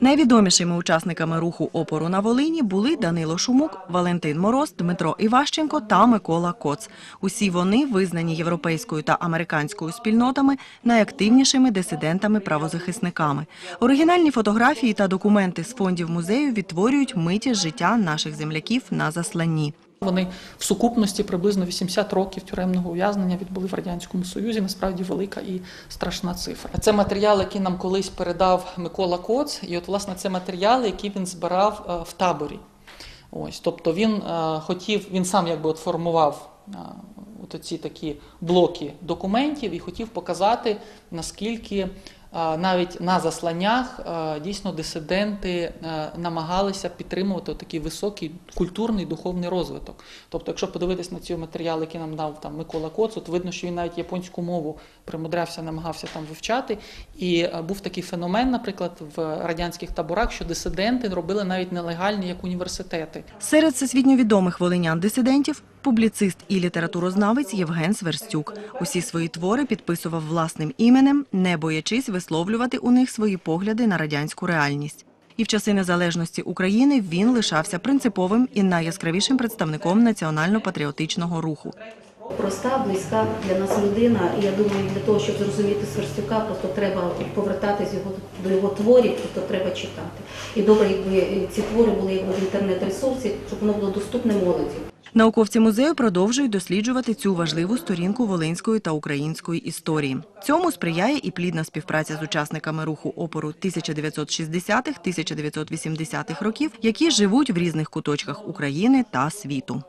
Найвідомішими учасниками руху опору на Волині були Данило Шумук, Валентин Мороз, Дмитро Іващенко та Микола Коц. Усі вони визнані європейською та американською спільнотами найактивнішими дисидентами-правозахисниками. Оригінальні фотографії та документи з фондів музею відтворюють миті життя наших земляків на засланні. Вони в сукупності приблизно 80 років тюремного ув'язнення відбули в радянському союзі. Насправді велика і страшна цифра. Це матеріал, який нам колись передав Микола Коц, і от власне це матеріали, які він збирав е, в таборі. Ось, тобто він е, хотів, він сам якби от формував е, от ці такі блоки документів і хотів показати, наскільки навіть на засланнях дійсно дисиденти е, намагалися підтримувати такий високий культурний духовний розвиток. Тобто, якщо подивитись на ці матеріали, які нам дав там Микола Коц, от видно, що він навіть японську мову примудрявся, намагався там вивчати. І е, був такий феномен, наприклад, в радянських таборах, що дисиденти робили навіть нелегальні як університети. Серед всесвітньо відомих волинян-дисидентів – публіцист і літературознавець Євген Сверстюк. Усі свої твори підписував власним іменем, не боячись висловлювати у них свої погляди на радянську реальність. І в часи незалежності України він лишався принциповим і найяскравішим представником національно-патріотичного руху. Проста, близька для нас людина. І я думаю, для того, щоб зрозуміти Сверстюка, просто треба повертатись його до його творів, тобто треба читати. І добре, якби ці твори були в інтернет-ресурсі, щоб воно було доступне молоді. Науковці музею продовжують досліджувати цю важливу сторінку волинської та української історії. Цьому сприяє і плідна співпраця з учасниками руху опору 1960-1980-х років, які живуть в різних куточках України та світу.